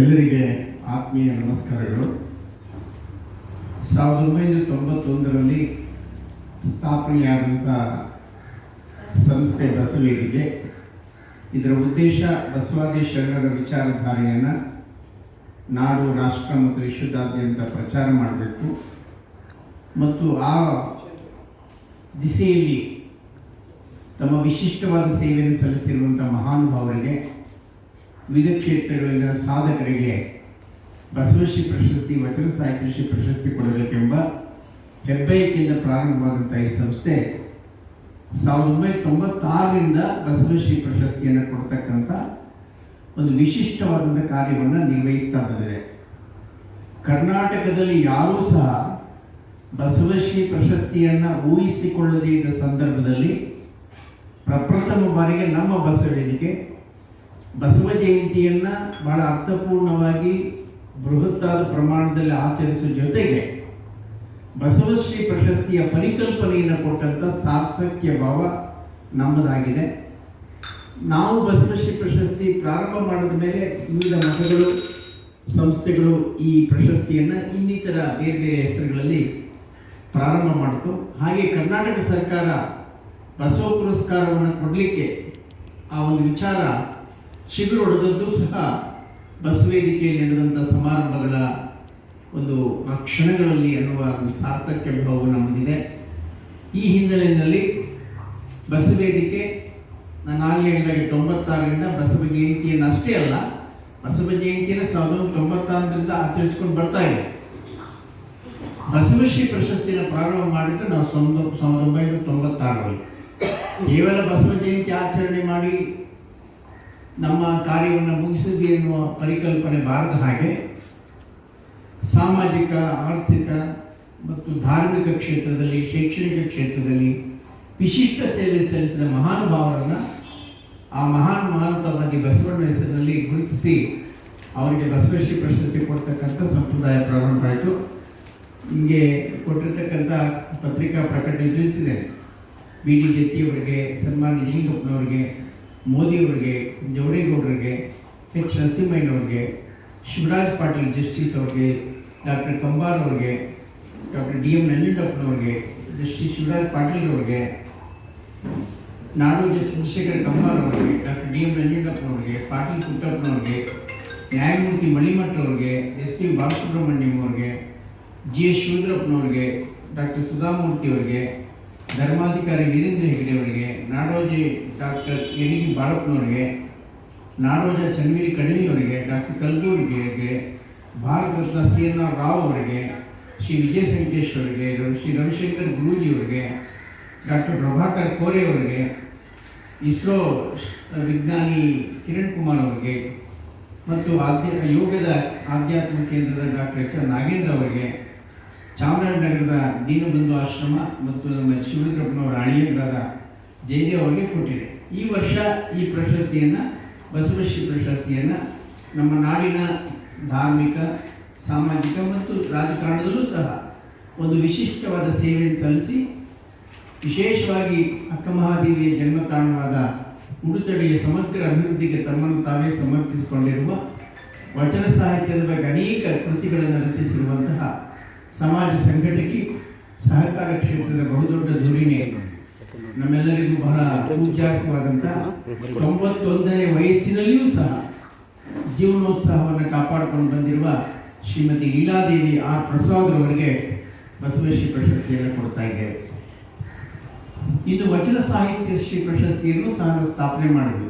ಎಲ್ಲರಿಗೆ ಆತ್ಮೀಯ ನಮಸ್ಕಾರಗಳು. ಸಾವಿರದ ಒಂಬೈನೂರ ತೊಂಬತ್ತೊಂದರಲ್ಲಿ ಸ್ಥಾಪನೆಯಾದಂಥ ಸಂಸ್ಥೆ ಬಸವೇದಿಗೆ ಇದರ ಉದ್ದೇಶ ಬಸವಾದಿ ಶರಣರ ವಿಚಾರಧಾರೆಯನ್ನು ನಾಡು, ರಾಷ್ಟ್ರ ಮತ್ತು ವಿಶ್ವದಾದ್ಯಂತ ಪ್ರಚಾರ ಮಾಡಬೇಕು. ಮತ್ತು ಆ ದಿಸೆಯಲ್ಲಿ ತಮ್ಮ ವಿಶಿಷ್ಟವಾದ ಸೇವೆಯನ್ನು ಸಲ್ಲಿಸಿರುವಂಥ ಮಹಾನುಭಾವರಿಗೆ ವಿವಿಧ ಕ್ಷೇತ್ರಗಳಿಂದ ಸಾಧಕರಿಗೆ ಬಸವಶ್ರೀ ಪ್ರಶಸ್ತಿ, ವಚನ ಸಾಹಿತ್ಯ ಶ್ರೀ ಪ್ರಶಸ್ತಿ ಕೊಡಬೇಕೆಂಬ ಹೆಬ್ಬಯಕೆಯಿಂದ ಪ್ರಾರಂಭವಾದಂಥ ಈ ಸಂಸ್ಥೆ ಸಾವಿರದ ಒಂಬೈನೂರ ತೊಂಬತ್ತಾರರಿಂದ ಬಸವಶ್ರೀ ಪ್ರಶಸ್ತಿಯನ್ನು ಕೊಡ್ತಕ್ಕಂಥ ಒಂದು ವಿಶಿಷ್ಟವಾದಂಥ ಕಾರ್ಯವನ್ನು ನಿರ್ವಹಿಸ್ತಾ ಬಂದಿದೆ. ಕರ್ನಾಟಕದಲ್ಲಿ ಯಾರೂ ಸಹ ಬಸವಶ್ರೀ ಪ್ರಶಸ್ತಿಯನ್ನು ಊಹಿಸಿಕೊಳ್ಳದೇ ಇದ್ದ ಸಂದರ್ಭದಲ್ಲಿ ಪ್ರಪ್ರಥಮ ಬಾರಿಗೆ ನಮ್ಮ ಬಸವೇದಿಕೆ ಬಸವ ಜಯಂತಿಯನ್ನ ಬಹಳ ಅರ್ಥಪೂರ್ಣವಾಗಿ ಬೃಹತ್ತಾದ ಪ್ರಮಾಣದಲ್ಲಿ ಆಚರಿಸುವ ಜೊತೆಗೆ ಬಸವಶ್ರೀ ಪ್ರಶಸ್ತಿಯ ಪರಿಕಲ್ಪನೆಯನ್ನು ಕೊಟ್ಟಂಥ ಸಾರ್ಥಕ್ಯ ಭಾವ ನಮ್ಮದಾಗಿದೆ. ನಾವು ಬಸವಶ್ರೀ ಪ್ರಶಸ್ತಿ ಪ್ರಾರಂಭ ಮಾಡಿದ ಮೇಲೆ ವಿವಿಧ ಮಠಗಳು, ಸಂಸ್ಥೆಗಳು ಈ ಪ್ರಶಸ್ತಿಯನ್ನು ಇನ್ನಿತರ ಬೇರೆ ಬೇರೆ ಹೆಸರುಗಳಲ್ಲಿ ಪ್ರಾರಂಭ ಮಾಡಿತು. ಹಾಗೆ ಕರ್ನಾಟಕ ಸರ್ಕಾರ ಬಸವ ಪುರಸ್ಕಾರವನ್ನು ಕೊಡಲಿಕ್ಕೆ ಆ ಒಂದು ವಿಚಾರ ಚಿಗುರು ಹೊಡೆದದ್ದು ಸಹ ಬಸವೇದಿಕೆಯಲ್ಲಿ ನಡೆದಂಥ ಸಮಾರಂಭಗಳ ಒಂದು ಆ ಕ್ಷಣಗಳಲ್ಲಿ ಅನ್ನುವ ಒಂದು ಸಾರ್ಥಕ್ಯ ಭಾವ ನಮ್ಮದಿದೆ. ಈ ಹಿನ್ನೆಲೆಯಲ್ಲಿ ಬಸವೇದಿಕೆ ನಾನು ಆಗಲೇ ಹೇಳಿದಾಗೆ ತೊಂಬತ್ತಾರರಿಂದ ಬಸವ ಜಯಂತಿಯನ್ನು ಅಷ್ಟೇ ಅಲ್ಲ, ಬಸವ ಜಯಂತಿಯನ್ನು ಸಾವಿರದ ಒಂಬೈನೂರ ತೊಂಬತ್ತಾರರಿಂದ ಆಚರಿಸ್ಕೊಂಡು ಬರ್ತಾ ಇದೆ. ಬಸವಶ್ರೀ ಪ್ರಶಸ್ತಿಯನ್ನು ಪ್ರಾರಂಭ ಮಾಡಿದ್ದು ನಾವು ಸಾವಿರದ ಒಂಬೈನೂರ ತೊಂಬತ್ತಾರರಲ್ಲಿ. ಕೇವಲ ಬಸವ ಜಯಂತಿ ಆಚರಣೆ ಮಾಡಿ ನಮ್ಮ ಕಾರ್ಯವನ್ನು ಮುಗಿಸಿದ್ವಿ ಎನ್ನುವ ಪರಿಕಲ್ಪನೆ ಬಾರದ ಹಾಗೆ ಸಾಮಾಜಿಕ, ಆರ್ಥಿಕ ಮತ್ತು ಧಾರ್ಮಿಕ ಕ್ಷೇತ್ರದಲ್ಲಿ, ಶೈಕ್ಷಣಿಕ ಕ್ಷೇತ್ರದಲ್ಲಿ ವಿಶಿಷ್ಟ ಸೇವೆ ಸಲ್ಲಿಸಿದ ಮಹಾನುಭಾವರನ್ನು ಆ ಮಹಾನ್ ಮಹಾಂತವಾದಿ ಬಸವಣ್ಣ ಹೆಸರಿನಲ್ಲಿ ಗುರುತಿಸಿ ಅವರಿಗೆ ಬಸವೇಶ್ವರಿ ಪ್ರಶಸ್ತಿ ಕೊಡ್ತಕ್ಕಂಥ ಸಂಪ್ರದಾಯ ಪ್ರಾರಂಭ ಆಯಿತು. ಹಿಂಗೆ ಕೊಟ್ಟಿರ್ತಕ್ಕಂಥ ಪತ್ರಿಕಾ ಪ್ರಕಟಣೆ ತಿಳಿಸಿದೆ. ಬಿ ಡಿ ಜತ್ತಿಯವರಿಗೆ ಸನ್ಮಾನ್ಯ ನಿಜಲಿಂಗಪ್ಪನವರಿಗೆ ಮೋದಿಯವರಿಗೆ ಜವರೇಗೌಡರಿಗೆ ಎಚ್ ನರಸಿಂಹಯ್ಯನವ್ರಿಗೆ, ಶಿವರಾಜ್ ಪಾಟೀಲ್ ಜಸ್ಟಿಸ್ ಅವ್ರಿಗೆ, ಡಾಕ್ಟರ್ ಕಂಬಾರ್ ಅವ್ರಿಗೆ, ಡಾಕ್ಟರ್ ಡಿ ಎಂ ನಂಜುಂಡಪ್ಪನವ್ರಿಗೆ ಜಸ್ಟಿಸ್ ಶಿವರಾಜ್ ಪಾಟೀಲ್ ಅವ್ರಿಗೆ, ನಾಡೋಜ ಚಂದ್ರಶೇಖರ್ ಕಂಬಾರ್ ಅವ್ರಿಗೆ, ಡಾಕ್ಟರ್ ಡಿ ಎಂ ನಂಜುಂಡಪ್ಪನವ್ರಿಗೆ ಪಾಟೀಲ್ ಪುಟ್ಟಪ್ಪನವ್ರಿಗೆ ನ್ಯಾಯಮೂರ್ತಿ ಮಣಿಮಠ್ ಅವ್ರಿಗೆ, ಎಸ್ ಪಿ ಬಾಲಸುಬ್ರಹ್ಮಣ್ಯಂ ಅವ್ರಿಗೆ, ಜಿ ಎಸ್ ಶಿವರುದ್ರಪ್ಪನವ್ರಿಗೆ ಡಾಕ್ಟರ್ ಸುಧಾಮೂರ್ತಿ ಅವರಿಗೆ ಧರ್ಮಾಧಿಕಾರಿ ವೀರೇಂದ್ರ ಹೆಗ್ಡೆ ಅವರಿಗೆ, ನಾಡೋಜಿ ಡಾಕ್ಟರ್ ಎನಿಗಿ ಬಾಳಪ್ಪನವರಿಗೆ ನಾಡೋಜ ಚನ್ವೀರಿ ಕಣಿಯವರಿಗೆ doctor ಕಲ್ಗೂರಿಗೆ, Bharat Ratna C N R Rao ಅವರಿಗೆ, ಶ್ರೀ ವಿಜಯ ಸಂಕೇಶ್ ಅವರಿಗೆ ಶ್ರೀ ರವಿಶಂಕರ್ ಗುರೂಜಿ ಅವರಿಗೆ, ಡಾಕ್ಟರ್ ಪ್ರಭಾಕರ್ ಕೋರೆ ಅವರಿಗೆ, ಇಸ್ರೋ ವಿಜ್ಞಾನಿ ಕಿರಣ್ ಕುಮಾರ್ ಅವರಿಗೆ, ಮತ್ತು ಆಧ್ಯ ಯೋಗದ ಆಧ್ಯಾತ್ಮ ಕೇಂದ್ರದ ಡಾಕ್ಟರ್ ಎಚ್ ಆರ್ ನಾಗೇಂದ್ರ ಅವರಿಗೆ ಚಾಮರಾಜನಗರದ ದೀನಬಂಧು ಆಶ್ರಮ ಮತ್ತು ನಮ್ಮ ಶಿವರುದ್ರಪ್ಪನವರ ಅಳಿಯರಾದ ಜಯದೇವ್ ಅವರಿಗೆ ಕೊಟ್ಟಿದೆ. ಈ ವರ್ಷ ಈ ಪ್ರಶಸ್ತಿಯನ್ನು ಬಸವಶ್ರೀ ಪ್ರಶಸ್ತಿಯನ್ನು ನಮ್ಮ ನಾಡಿನ ಧಾರ್ಮಿಕ, ಸಾಮಾಜಿಕ ಮತ್ತು ರಾಜಕಾರಣದಲ್ಲೂ ಸಹ ಒಂದು ವಿಶಿಷ್ಟವಾದ ಸೇವೆಯನ್ನು ಸಲ್ಲಿಸಿ, ವಿಶೇಷವಾಗಿ ಅಕ್ಕಮಹಾದೇವಿಯ ಜನ್ಮತಾಣವಾದ ಉಡುತಡಿಯ ಸಮಗ್ರ ಅಭಿವೃದ್ಧಿಗೆ ತಮ್ಮನ್ನು ತಾವೇ ಸಮರ್ಪಿಸಿಕೊಂಡಿರುವ ವಚನ ಸಾಹಿತ್ಯದ ಬಗ್ಗೆ ಅನೇಕ ಕೃತಿಗಳನ್ನು ರಚಿಸಿರುವಂತಹ ಸಮಾಜ ಸಂಘಟಕಿ ಸಹಕಾರ ಕ್ಷೇತ್ರದ ಬಹುದೊಡ್ಡ ಧುರಿಣಿ. ನಮ್ಮೆಲ್ಲರಿಗೂ ಬಹಳ ಪೂಜ್ಯಾರ್ಹವಾದಂಥ ತೊಂಬತ್ತೊಂದನೇ ವಯಸ್ಸಿನಲ್ಲಿಯೂ ಸಹ ಜೀವನೋತ್ಸಾಹವನ್ನು ಕಾಪಾಡಿಕೊಂಡು ಬಂದಿರುವ ಶ್ರೀಮತಿ ಲೀಲಾದೇವಿ ಆರ್ ಪ್ರಸಾದ್ ಅವರಿಗೆ ಬಸವೇಶ್ವರಿ ಪ್ರಶಸ್ತಿಯನ್ನು ಕೊಡ್ತಾ ಇದ್ದೇವೆ ಇದು ವಚನ ಸಾಹಿತ್ಯ ಶ್ರೀ ಪ್ರಶಸ್ತಿಯನ್ನು ಸಹ ಸ್ಥಾಪನೆ ಮಾಡಿದ್ವಿ.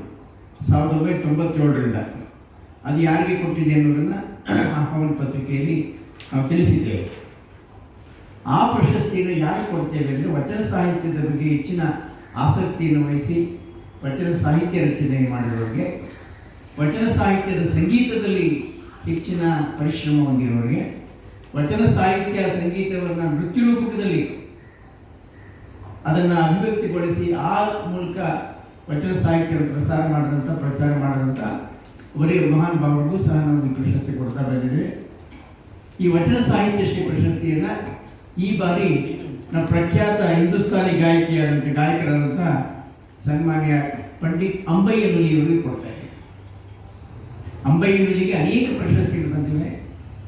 ಸಾವಿರದ ಒಂಬೈನೂರ ತೊಂಬತ್ತೇಳರಿಂದ. ಅದು ಯಾರಿಗೆ ಕೊಟ್ಟಿದೆ ಅನ್ನೋದನ್ನು ಆಹ್ವಾನ ಪತ್ರಿಕೆಯಲ್ಲಿ ನಾವು ತಿಳಿಸಿದ್ದೇವೆ. ಪ್ರಶಸ್ತಿಯನ್ನು ಯಾರು ಕೊಡ್ತೇವೆ ಅಂದರೆ ವಚನ ಸಾಹಿತ್ಯದ ಬಗ್ಗೆ ಹೆಚ್ಚಿನ ಆಸಕ್ತಿಯನ್ನು ವಹಿಸಿ ವಚನ ಸಾಹಿತ್ಯ ರಚನೆ ಮಾಡಿರೋರಿಗೆ, ವಚನ ಸಾಹಿತ್ಯದ ಸಂಗೀತದಲ್ಲಿ ಹೆಚ್ಚಿನ ಪರಿಶ್ರಮ ಹೊಂದಿರೋರಿಗೆ, ವಚನ ಸಾಹಿತ್ಯ ಸಂಗೀತವನ್ನು ನೃತ್ಯ ರೂಪಕದಲ್ಲಿ ಅದನ್ನು ಅಭಿವ್ಯಕ್ತಿಗೊಳಿಸಿ ಆ ಮೂಲಕ ವಚನ ಸಾಹಿತ್ಯ ಪ್ರಸಾರ ಮಾಡಿದಂಥ ಪ್ರಚಾರ ಮಾಡಿದಂಥ ಒರೇ ಮಹಾನ್ ಭಾವರಿಗೂ ಸಹ ನಾವು ಪ್ರಶಸ್ತಿ ಕೊಡ್ತಾ ಬಂದಿದ್ದೇವೆ ಈ ವಚನ ಸಾಹಿತ್ಯ ಶ್ರೀ ಪ್ರಶಸ್ತಿಯನ್ನು ಈ ಬಾರಿ ನಮ್ಮ ಪ್ರಖ್ಯಾತ ಹಿಂದೂಸ್ತಾನಿ ಗಾಯಕಿಯಾದಂಥ ಗಾಯಕರಾದಂಥ ಸನ್ಮಾನ್ಯ ಪಂಡಿತ್ ಅಂಬಯ್ಯ ನುಲಿಯವರಿಗೆ ಕೊಡ್ತಾ ಇದ್ದೇವೆ ಅಂಬೈನಲ್ಲಿಗೆ ಅನೇಕ ಪ್ರಶಸ್ತಿಗಳು ಬಂದಿವೆ.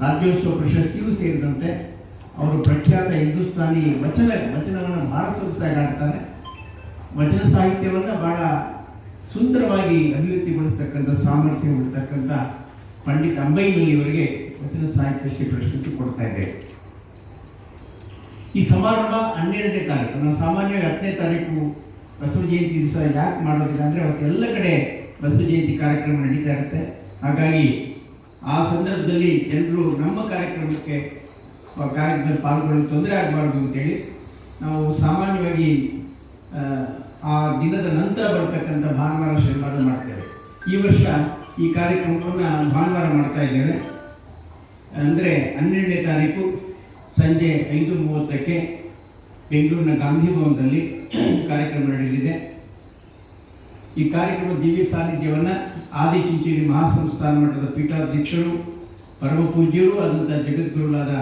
ರಾಜ್ಯೋತ್ಸವ ಪ್ರಶಸ್ತಿಯೂ ಸೇರಿದಂತೆ ಅವರು ಪ್ರಖ್ಯಾತ ಹಿಂದೂಸ್ತಾನಿ ವಚನ, ವಚನವನ್ನು ಬಹಳ ಸೊಗಸಾಗಿ ಆಡ್ತಾರೆ ವಚನ ಸಾಹಿತ್ಯವನ್ನು ಬಹಳ ಸುಂದರವಾಗಿ ಅಭಿವೃದ್ಧಿಗೊಳಿಸ್ತಕ್ಕಂಥ, ಸಾಮರ್ಥ್ಯ ಉಳ್ತಕ್ಕಂಥ ಪಂಡಿತ್ ಅಂಬೈನಲ್ಲಿಯವರಿಗೆ ವಚನ ಸಾಹಿತ್ಯ ಶ್ರೀ ಪ್ರಶಸ್ತಿ ಕೊಡ್ತಾ ಇದ್ದೇವೆ ಈ ಸಮಾರಂಭ ಹನ್ನೆರಡನೇ ತಾರೀಕು ನಾವು ಸಾಮಾನ್ಯವಾಗಿ ಹತ್ತನೇ ತಾರೀಕು ಬಸವ ಜಯಂತಿ ದಿವಸ ಯಾಕೆ ಮಾಡೋದಿಲ್ಲ ಅಂದರೆ ಅವತ್ತೆಲ್ಲ ಕಡೆ ಬಸವ ಜಯಂತಿ ಕಾರ್ಯಕ್ರಮ ನಡೀತಾ ಇರುತ್ತೆ. ಹಾಗಾಗಿ ಆ ಸಂದರ್ಭದಲ್ಲಿ ಜನರು ನಮ್ಮ ಕಾರ್ಯಕ್ರಮಕ್ಕೆ ಕಾರ್ಯಕ್ರಮದಲ್ಲಿ ಪಾಲ್ಗೊಳ್ಳಲು ತೊಂದರೆ ಆಗಬಾರ್ದು ಅಂತೇಳಿ ನಾವು ಸಾಮಾನ್ಯವಾಗಿ ಆ ದಿನದ ನಂತರ ಬರ್ತಕ್ಕಂಥ ಭಾನುವಾರ ಶನಿವಾರ ಮಾಡ್ತೇವೆ. ಈ ವರ್ಷ ಈ ಕಾರ್ಯಕ್ರಮವನ್ನು ಭಾನುವಾರ ಮಾಡ್ತಾ ಇದ್ದೇವೆ. ಅಂದರೆ ಹನ್ನೆರಡನೇ ತಾರೀಕು ಸಂಜೆ ಐದು ಮೂವತ್ತಕ್ಕೆ ಬೆಂಗಳೂರಿನ ಗಾಂಧಿ ಭವನದಲ್ಲಿ ಕಾರ್ಯಕ್ರಮ ನಡೆಯಲಿದೆ. ಈ ಕಾರ್ಯಕ್ರಮ ದಿವ್ಯ ಸಾನ್ನಿಧ್ಯವನ್ನು ಆದಿಚುಂಚೇರಿ ಮಹಾಸಂಸ್ಥಾನ ಮಠದ ಪೀಠಾಧ್ಯಕ್ಷರು, ಪರಮ ಪೂಜ್ಯರು ಆದಂಥ ಜಗದ್ಗುರುಗಳಾದ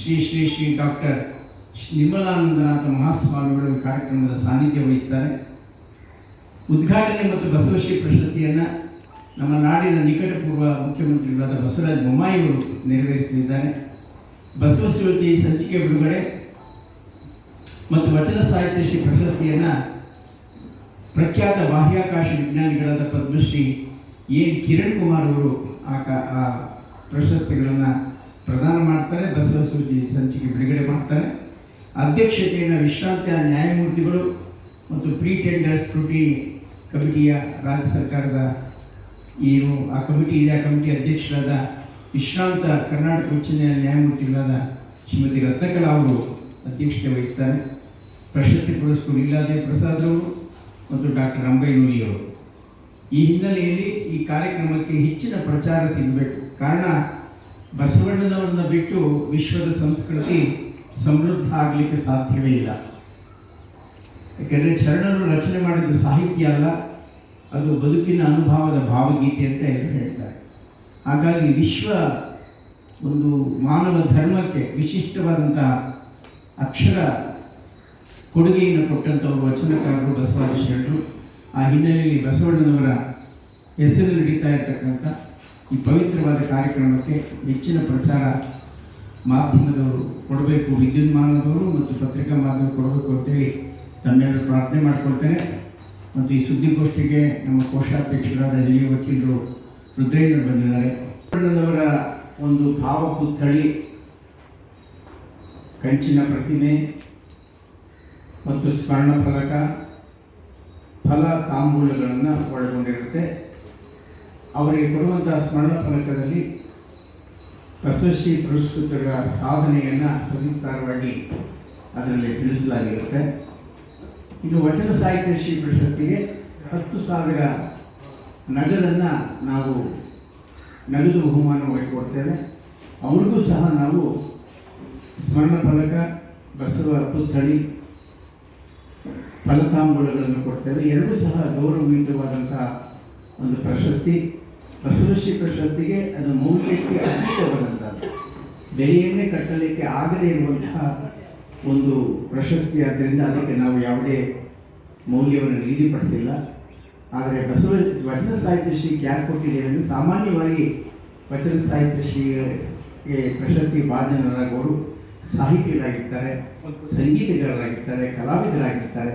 ಶ್ರೀ ಶ್ರೀ ಶ್ರೀ ಡಾಕ್ಟರ್ ನಿರ್ಮಲಾನಂದನಾಥ ಮಹಾಸ್ವಾಮಿಗಳು ಕಾರ್ಯಕ್ರಮದ ಸಾನ್ನಿಧ್ಯ ವಹಿಸ್ತಾರೆ. ಉದ್ಘಾಟನೆ ಮತ್ತು ಬಸವಶ್ರೀ ಪ್ರಶಸ್ತಿಯನ್ನು ನಮ್ಮ ನಾಡಿನ ನಿಕಟಪೂರ್ವ ಮುಖ್ಯಮಂತ್ರಿಗಳಾದ ಬಸವರಾಜ ಬೊಮ್ಮಾಯಿಯವರು ನೆರವೇರಿಸಲಿದ್ದಾರೆ. ಬಸವಶಿವತಿ ಸಂಚಿಕೆ ಬಿಡುಗಡೆ ಮತ್ತು ವಚನ ಸಾಹಿತ್ಯ ಶ್ರೀ ಪ್ರಶಸ್ತಿಯನ್ನು ಪ್ರಖ್ಯಾತ ಬಾಹ್ಯಾಕಾಶ ವಿಜ್ಞಾನಿಗಳಾದ ಪದ್ಮಶ್ರೀ ಎನ್ ಕಿರಣ್ ಕುಮಾರ್ ಅವರು ಆ ಕ ಆ ಪ್ರಶಸ್ತಿಗಳನ್ನು ಪ್ರದಾನ ಮಾಡ್ತಾರೆ ಬಸವಶಿವತಿ ಸಂಚಿಕೆ ಬಿಡುಗಡೆ ಮಾಡ್ತಾರೆ. ಅಧ್ಯಕ್ಷತೆಯನ್ನು ವಿಶ್ರಾಂತ ನ್ಯಾಯಮೂರ್ತಿಗಳು ಮತ್ತು ಪ್ರೀ ಟೆಂಡರ್ ಸ್ಕ್ರೂಟಿ ಕಮಿಟಿಯ ರಾಜ್ಯ ಸರ್ಕಾರದ ಏನು, ಆ ಕಮಿಟಿ, ಇದೆ ಆ ಕಮಿಟಿ ಅಧ್ಯಕ್ಷರಾದ ವಿಶ್ರಾಂತ ಕರ್ನಾಟಕ ಉಚ್ಚ ನ್ಯಾಯಾಲಯ ನ್ಯಾಯಮೂರ್ತಿಗಳಾದ ಶ್ರೀಮತಿ ರತ್ನಕಲಾ ಅವರು ಅಧ್ಯಕ್ಷತೆ ವಹಿಸ್ತಾರೆ. ಪ್ರಶಸ್ತಿ ಪುರಸ್ಕೃತ ಪ್ರಸಾದ್ ಅವರು ಮತ್ತು ಡಾಕ್ಟರ್ ಅಂಬೈನೂರಿ ಅವರು. ಈ ಹಿನ್ನೆಲೆಯಲ್ಲಿ ಈ ಕಾರ್ಯಕ್ರಮಕ್ಕೆ ಹೆಚ್ಚಿನ ಪ್ರಚಾರ ಸಿಗಬೇಕು. ಕಾರಣ ಬಸವಣ್ಣನವರನ್ನ ಬಿಟ್ಟು ವಿಶ್ವದ ಸಂಸ್ಕೃತಿ ಸಮೃದ್ಧ ಆಗಲಿಕ್ಕೆ ಸಾಧ್ಯವೇ ಇಲ್ಲ. ಯಾಕೆಂದರೆ ಶರಣರು ರಚನೆ ಮಾಡಿದ ಸಾಹಿತ್ಯ ಅಲ್ಲ. ಅದು ಬದುಕಿನ ಅನುಭವದ ಭಾವಗೀತೆ ಅಂತ ಎಲ್ಲರೂ ಹೇಳ್ತಾರೆ. ಹಾಗಾಗಿ ವಿಶ್ವ ಒಂದು ಮಾನವ ಧರ್ಮಕ್ಕೆ ವಿಶಿಷ್ಟವಾದಂತಹ ಅಕ್ಷರ ಕೊಡುಗೆಯನ್ನು ಕೊಟ್ಟಂಥವರು ವಚನಕಾರರು ಬಸವರಾಜ ಶರಣರು. ಆ ಹಿನ್ನೆಲೆಯಲ್ಲಿ ಬಸವಣ್ಣನವರ ಹೆಸರು ನಡೀತಾ ಇರತಕ್ಕಂಥ ಈ ಪವಿತ್ರವಾದ ಕಾರ್ಯಕ್ರಮಕ್ಕೆ ಹೆಚ್ಚಿನ ಪ್ರಚಾರ ಮಾಧ್ಯಮದವರು ಕೊಡಬೇಕು, ವಿದ್ಯುನ್ಮಾನದವರು ಮತ್ತು ಪತ್ರಿಕಾ ಮಾಧ್ಯಮ ಕೊಡಬೇಕು ಅಂತೇಳಿ ತಮ್ಮೆಲ್ಲರೂ ಪ್ರಾರ್ಥನೆ ಮಾಡ್ಕೊಳ್ತೇನೆ. ಮತ್ತು ಈ ಸುದ್ದಿಗೋಷ್ಠಿಗೆ ನಮ್ಮ ಕೋಶಾಧ್ಯಕ್ಷರಾದ ಹಿರಿಯ ವಕೀಲರು ರುದ್ರೇಂದ್ರ ಬಂದಿದ್ದಾರೆ. ಬಸವಣ್ಣನವರ ಒಂದು ಭಾವಪುತ್ಥಳಿ, ಕಂಚಿನ ಪ್ರತಿಮೆ ಮತ್ತು ಸ್ಮರಣ ಫಲಕ ಫಲ ತಾಂಬೂಲಗಳನ್ನು ಒಳಗೊಂಡಿರುತ್ತೆ. ಅವರಿಗೆ ಕೊಡುವಂತಹ ಸ್ಮರಣ ಫಲಕದಲ್ಲಿ ಪ್ರಶಸ್ತಿ ಪುರಸ್ಕೃತರ ಸಾಧನೆಯನ್ನು ಸವಿಸ್ತಾರವಾಗಿ ಅದರಲ್ಲಿ ತಿಳಿಸಲಾಗಿರುತ್ತೆ. ಇದು ವಚನ ಸಾಹಿತ್ಯ ಶ್ರೀ ಪ್ರಶಸ್ತಿಗೆ ಹತ್ತು ಸಾವಿರ ನಗದನ್ನು ನಾವು ನಗದು ಬಹುಮಾನವಾಗಿ ಕೊಡ್ತೇವೆ ಅವ್ರಿಗೂ ಸಹ ನಾವು ಸ್ಮರಣ ಫಲಕ, ಬಸವ ಪುತ್ಥಳಿ, ಫಲತಾಂಬೂಲಗಳನ್ನು ಕೊಡ್ತೇವೆ. ಎರಡೂ ಸಹ ಗೌರವಯುತವಾದಂತಹ ಒಂದು ಪ್ರಶಸ್ತಿ. ಬಸವಶ್ರೀ ಪ್ರಶಸ್ತಿಗೆ ಅದು ಮೌಲ್ಯಕ್ಕೆ ಅತೀತವಾದಂಥದ್ದು. ಬೆಲೆಯನ್ನೇ ಕಟ್ಟಲಿಕ್ಕೆ ಆಗದೇ ಇರುವಂತಹ ಒಂದು ಪ್ರಶಸ್ತಿ. ಆದ್ದರಿಂದ ಅದಕ್ಕೆ ನಾವು ಯಾವುದೇ ಮೌಲ್ಯವನ್ನು ನಿಗದಿಪಡಿಸಿಲ್ಲ. ಆದರೆ ಬಸವ ವಚನ ಸಾಹಿತ್ಯ ಶ್ರೀಗೆ ಯಾಕೆ ಕೊಟ್ಟಿದ್ದೇವೆ ಅಂದರೆ ಸಾಮಾನ್ಯವಾಗಿ ವಚನ ಸಾಹಿತ್ಯ ಶ್ರೀಗೆ ಪ್ರಶಸ್ತಿ ಭಾಜನರಾಗುವವರು ಸಾಹಿತಿಗಳಾಗಿರ್ತಾರೆ ಸಂಗೀತಗಾರರಾಗಿರ್ತಾರೆ, ಕಲಾವಿದರಾಗಿರ್ತಾರೆ.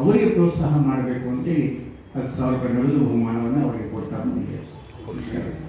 ಅವರಿಗೆ ಪ್ರೋತ್ಸಾಹ ಮಾಡಬೇಕು ಅಂತೇಳಿ ಹತ್ತು ಸಾವಿರ ರೂಪಾಯಿ ಬಹುಮಾನವನ್ನು ಅವರಿಗೆ ಕೊಡ್ತಾ ಬಂದಿದ್ದೇವೆ